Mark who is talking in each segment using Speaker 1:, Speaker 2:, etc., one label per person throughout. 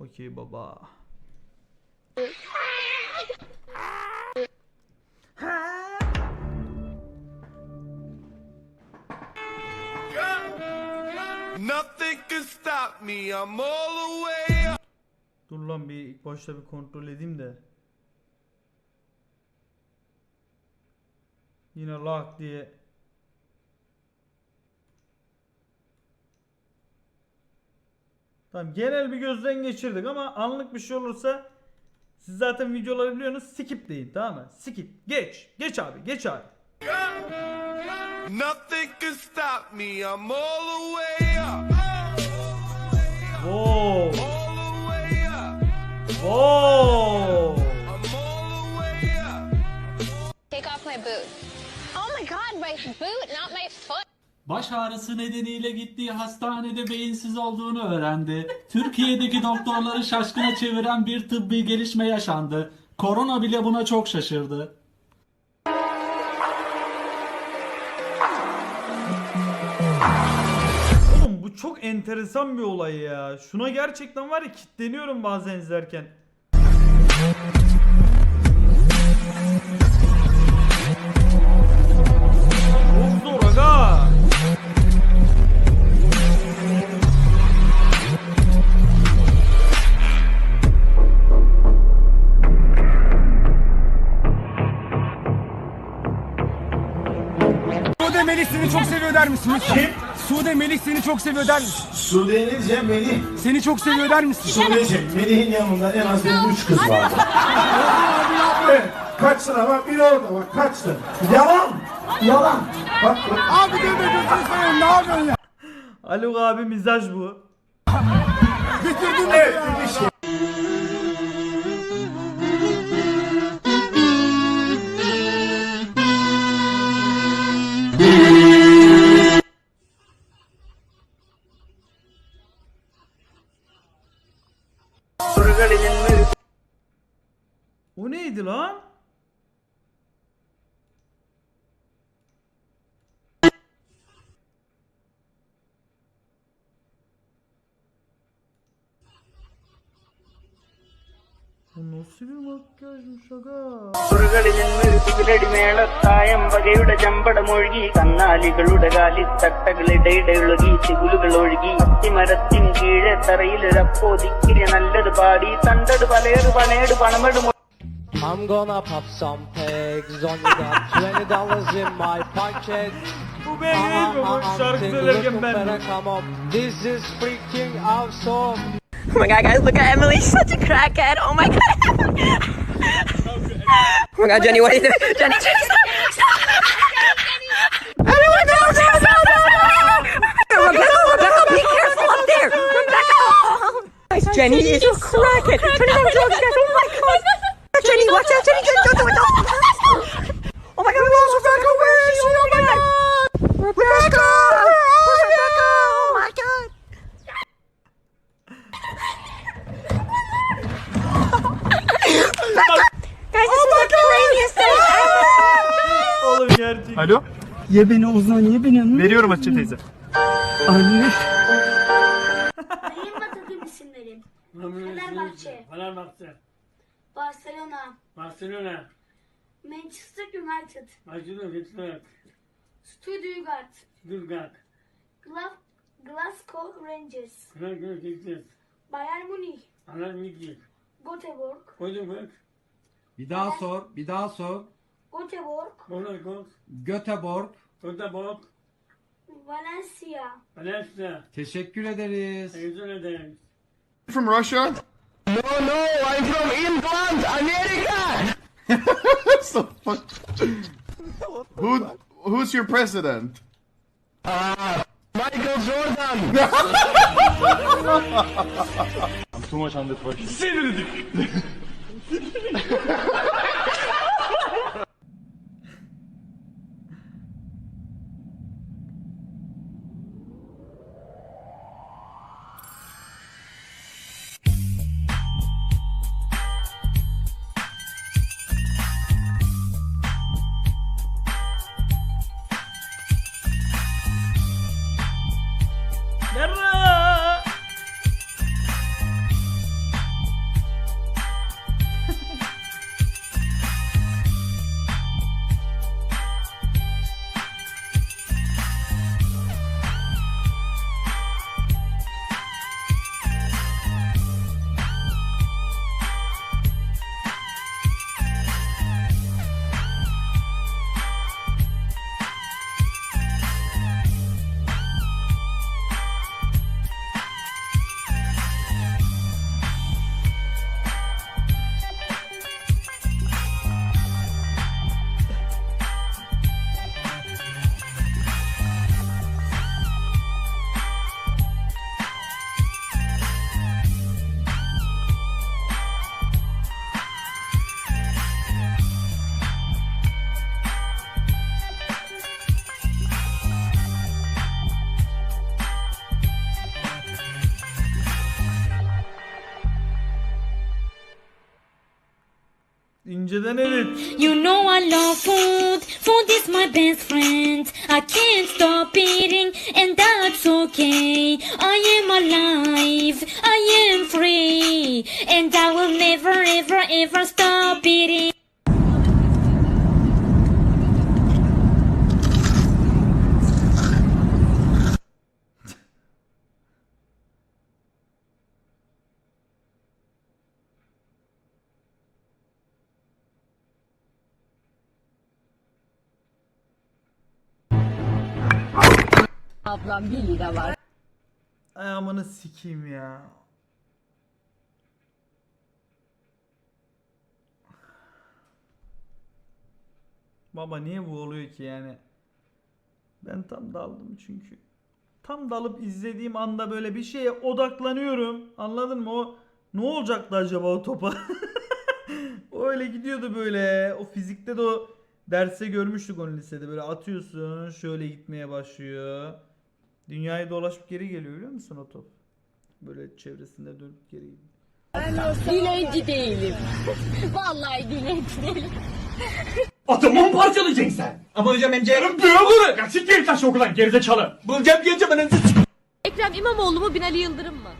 Speaker 1: Okey baba.
Speaker 2: Nothing can stop me. I'm all the way.
Speaker 1: Dur lan bir ilk başta bir kontrol edeyim de. Yine lak diye. Tamam genel bir gözden geçirdik ama anlık bir şey olursa siz zaten videoları biliyorsunuz skip deyin tamam mı? Skip. Geç. Geç abi geç abi.
Speaker 2: Nothing can stop me. I'm all the way up.
Speaker 1: Wow.
Speaker 2: All the way up.
Speaker 1: Wow.
Speaker 2: I'm all the way up.
Speaker 3: Take off my boot. Oh my god, my boot, not my foot.
Speaker 4: Baş ağrısı nedeniyle gittiği hastanede beyinsiz olduğunu öğrendi. Türkiye'deki doktorları şaşkına çeviren bir tıbbi gelişme yaşandı. Korona bile buna çok şaşırdı.
Speaker 1: Oğlum bu çok enteresan bir olay ya. Şuna gerçekten var ya kitleniyorum bazen izlerken. Çok zor aga.
Speaker 5: Melih seni çok seviyor der misin lütfen? Sude Melih seni çok seviyor der misin?
Speaker 6: Sude'ye ne diyeceğim Melih?
Speaker 5: Seni çok seviyor der misin?
Speaker 6: Sudeciğim Melih'in yanında en az benim üç kız var. Evet, Kaçsın ama biri orada bak kaçsın. Yalan. Yalan. Bak
Speaker 5: Abi deme gözünü seveyim ne yapıyorsun ya?
Speaker 1: Haluk abi mizaj bu.
Speaker 5: Bitirdin mi
Speaker 6: evet
Speaker 5: ya?
Speaker 6: bir şey.
Speaker 1: neydi lan? nasıl bir makyajmış aga?
Speaker 7: മേളത്തായം വകയുടെ ചമ്പടം ഒഴുകി കന്നാലികളുടെ കാലിൽ തട്ടകളിടയിടെ ഒഴുകി തികുലുകൾ ഒഴുകി അത്തിമരത്തിൻ കീഴെ തറയിലൊരപ്പോ ദിക്കിരി നല്ലത് പാടി തണ്ടട് പലയറ് പണേട് പണമെടും
Speaker 8: I'm gonna pop some pigs. Only got twenty dollars in my pocket.
Speaker 1: Bu ben değil mi? Bu şarkı söylerken ben
Speaker 8: better
Speaker 1: mi?
Speaker 8: come up. This is freaking awesome.
Speaker 3: Oh my god, guys, look at Emily. She's such a crackhead. Oh my god. oh my god, Jenny, what are you doing? Jenny, Jenny, stop. Stop. Everyone, no, no, no, no, no. Rebecca, Rebecca, be careful up there. Rebecca. Guys, Jenny is a crackhead. Turn around, drugs,
Speaker 5: Ye beni Ozan ye beni. Veriyorum Hatice teyze. Anne.
Speaker 9: Sayın takım isimleri. Fenerbahçe,
Speaker 4: Fenerbahçe,
Speaker 9: Barcelona,
Speaker 4: Barcelona,
Speaker 9: Manchester United,
Speaker 4: Manchester United,
Speaker 9: Stuttgart,
Speaker 4: Stuttgart,
Speaker 9: Gla- Glasgow Rangers,
Speaker 4: Frankfurt,
Speaker 9: Bayern Münih,
Speaker 4: Anadolu,
Speaker 9: Göteborg,
Speaker 4: Kocaman,
Speaker 10: Bir daha sor, bir daha sor.
Speaker 9: Göteborg,
Speaker 4: Monaco,
Speaker 10: Göteborg.
Speaker 4: Göteborg,
Speaker 9: Valencia,
Speaker 4: Valencia.
Speaker 10: Teşekkür ederiz.
Speaker 4: Teşekkür ederim.
Speaker 6: From Russia?
Speaker 7: No, no, I'm from England, America!
Speaker 6: so fuck. Who, who's your president?
Speaker 7: Michael Jordan!
Speaker 1: Nerede? İnceden edit.
Speaker 11: You know I love food. Food is my best friend. I can't stop eating, and that's okay. I am alive. I am free. And I will never, ever, ever stop eating.
Speaker 3: Ablam 1 lira var.
Speaker 1: Ay amanı sikeyim ya. Baba niye bu oluyor ki yani? Ben tam daldım çünkü. Tam dalıp izlediğim anda böyle bir şeye odaklanıyorum. Anladın mı? O ne olacaktı acaba o topa? o öyle gidiyordu böyle. O fizikte de o derse görmüştük onu lisede. Böyle atıyorsun şöyle gitmeye başlıyor. Dünyayı dolaşıp geri geliyor biliyor musun o top? Böyle çevresinde dönüp geri gidiyor.
Speaker 3: Dilenci değilim. Vallahi dilenci değilim.
Speaker 12: Adamı mı parçalayacaksın sen? Ama hocam hem Ceylan büyük olur. Ya siktir git taş okuldan gerizekalı. Bulacağım geleceğim ben
Speaker 3: Ekrem İmamoğlu mu Binali Yıldırım mı?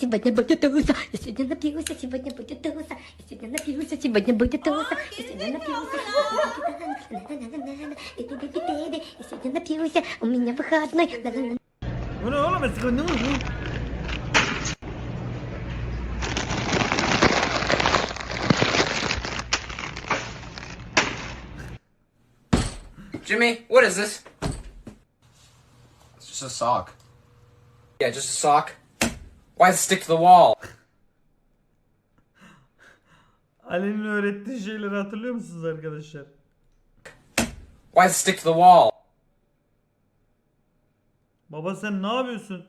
Speaker 13: Сегодня будет туса, я сегодня напьюся, сегодня будет туса, я сегодня напьюся, сегодня будет туса, я сегодня напьюся, я сегодня напьюся, у меня выходной.
Speaker 1: Bu ne oğlum? Eski ne bu?
Speaker 14: Jimmy, what is this?
Speaker 7: It's just a sock.
Speaker 14: Yeah, just a sock. Why stick to the wall?
Speaker 1: Ali'nin öğrettiği şeyleri hatırlıyor musunuz arkadaşlar?
Speaker 14: Why stick to the wall?
Speaker 1: Baba sen ne yapıyorsun?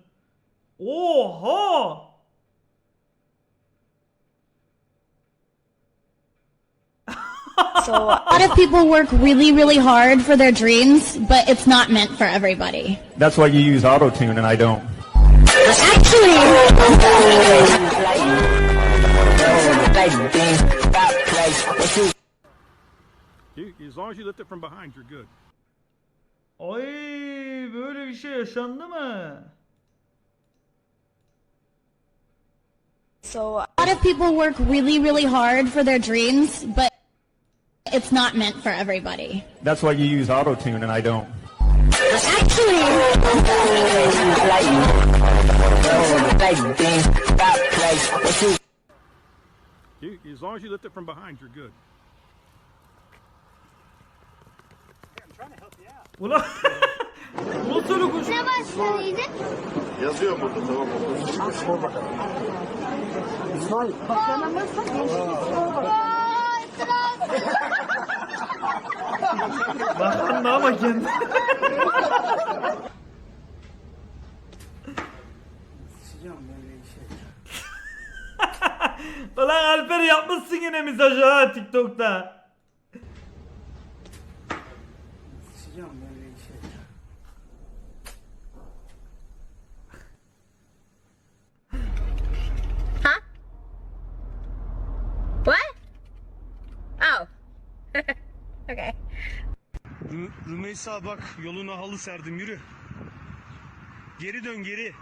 Speaker 1: Oha!
Speaker 11: So, a lot of people work really, really hard for their dreams, but it's not meant for everybody.
Speaker 12: That's why you use auto tune and I don't.
Speaker 11: Actually,
Speaker 15: As long as you lift it from behind, you're good.
Speaker 1: Ay böyle bir şey yaşandı mı?
Speaker 11: so a lot of people work really, really hard for their dreams, but it's not meant for everybody.
Speaker 12: That's why you use auto tune and I don't.
Speaker 11: Actually,
Speaker 15: As long as you lift it from behind, you're good.
Speaker 1: Ulan öyle koş?
Speaker 2: Yazıyor burada tamam mı?
Speaker 1: Bakan da ama kendi. Ulan Alper yapmışsın yine mesajı ha TikTok'ta.
Speaker 3: What? Oh. okay.
Speaker 15: Rümeysa bak yoluna halı serdim yürü. Geri dön geri.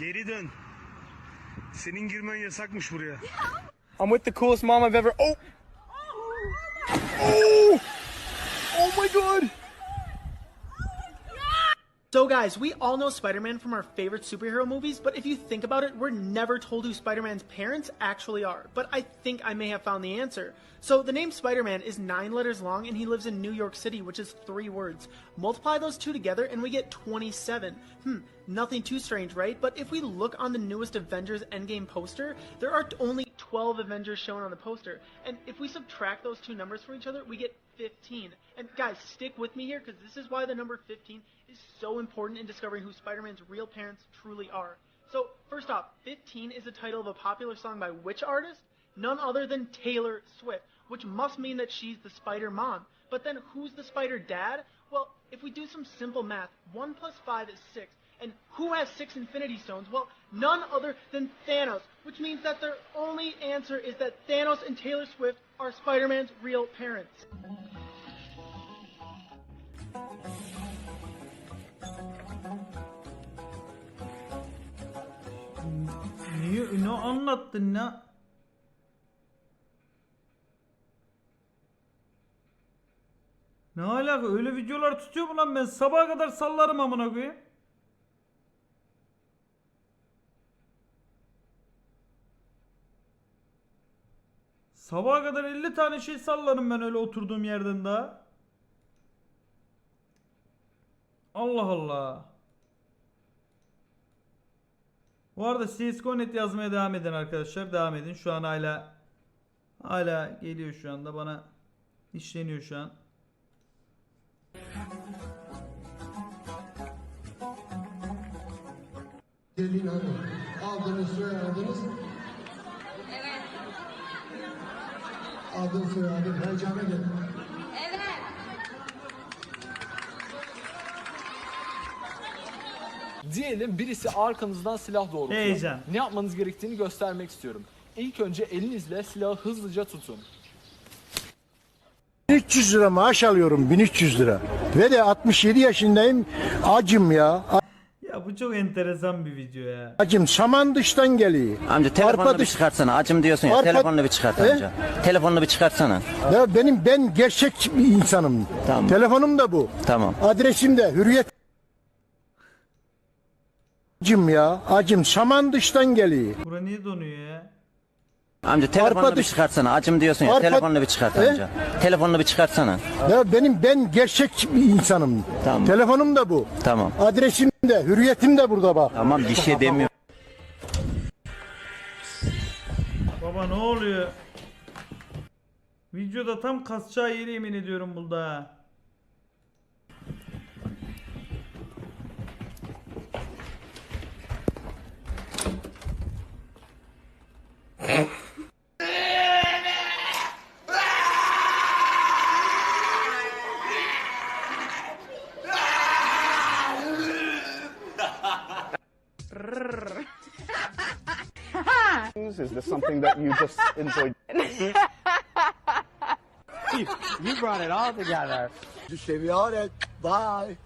Speaker 15: Geri dön. Senin girmen yasakmış buraya.
Speaker 7: I'm with the coolest mom I've ever. Oh! Oh! Oh my god!
Speaker 16: So, guys, we all know Spider Man from our favorite superhero movies, but if you think about it, we're never told who Spider Man's parents actually are. But I think I may have found the answer. So, the name Spider Man is nine letters long, and he lives in New York City, which is three words. Multiply those two together, and we get 27. Hmm, nothing too strange, right? But if we look on the newest Avengers Endgame poster, there are only 12 Avengers shown on the poster. And if we subtract those two numbers from each other, we get 15. And guys, stick with me here because this is why the number 15 is so important in discovering who Spider Man's real parents truly are. So, first off, 15 is the title of a popular song by which artist? None other than Taylor Swift, which must mean that she's the Spider Mom. But then who's the Spider Dad? Well, if we do some simple math, 1 plus 5 is 6, And who has six Infinity Stones? Well, none other than Thanos, which means that their only answer is that Thanos and Taylor Swift are Spider-Man's real parents.
Speaker 1: Niye ne anlattın ne? Ne alaka öyle videolar tutuyor mu lan ben sabaha kadar sallarım amına koyayım. Sabaha kadar 50 tane şey sallarım ben öyle oturduğum yerden daha. Allah Allah. Bu arada CSGO.net yazmaya devam edin arkadaşlar. Devam edin. Şu an hala hala geliyor şu anda bana işleniyor şu an.
Speaker 15: Gelin hanım. Aldınız soyadınız.
Speaker 11: Evet.
Speaker 15: Adın soyadın heyecana gelin.
Speaker 11: Evet.
Speaker 8: Diyelim birisi arkanızdan silah doğrultuyor.
Speaker 1: Heyecan.
Speaker 8: Ne yapmanız gerektiğini göstermek istiyorum. İlk önce elinizle silahı hızlıca tutun.
Speaker 15: 1300 lira maaş alıyorum 1300 lira. Ve de 67 yaşındayım. Acım ya.
Speaker 1: Ya bu çok enteresan bir video ya.
Speaker 15: Acım saman dıştan geliyor.
Speaker 17: Amca telefonunu
Speaker 15: Arpa
Speaker 17: bir
Speaker 15: dış-
Speaker 17: çıkartsana. Acım diyorsun ya.
Speaker 15: Arpa-
Speaker 17: Telefonunu bir çıkart
Speaker 15: He?
Speaker 17: amca. Telefonunu bir çıkartsana.
Speaker 15: Ya benim ben gerçek bir insanım.
Speaker 17: Tamam.
Speaker 15: Telefonum da bu.
Speaker 17: Tamam.
Speaker 15: Adresim de Hürriyet. Acım ya. Acım saman dıştan geliyor.
Speaker 1: Bura niye donuyor ya?
Speaker 17: Amca telefonunu
Speaker 15: Arpa
Speaker 17: bir çıkartsana. Acım diyorsun ya.
Speaker 15: Arpa-
Speaker 17: Telefonunu bir çıkart amca. Telefonunu bir çıkartsana.
Speaker 15: Ya benim ben gerçek bir insanım.
Speaker 17: Tamam.
Speaker 15: Telefonum da bu.
Speaker 17: Tamam.
Speaker 15: Adresim de Hürriyetim de burada bak.
Speaker 17: Tamam bir şey demiyorum.
Speaker 1: Baba ne oluyor? Videoda tam kasacağı yeri yemin ediyorum burada ha.
Speaker 7: Is this something that you just enjoyed?
Speaker 14: You brought it all together.
Speaker 15: Just gave me all that. Bye.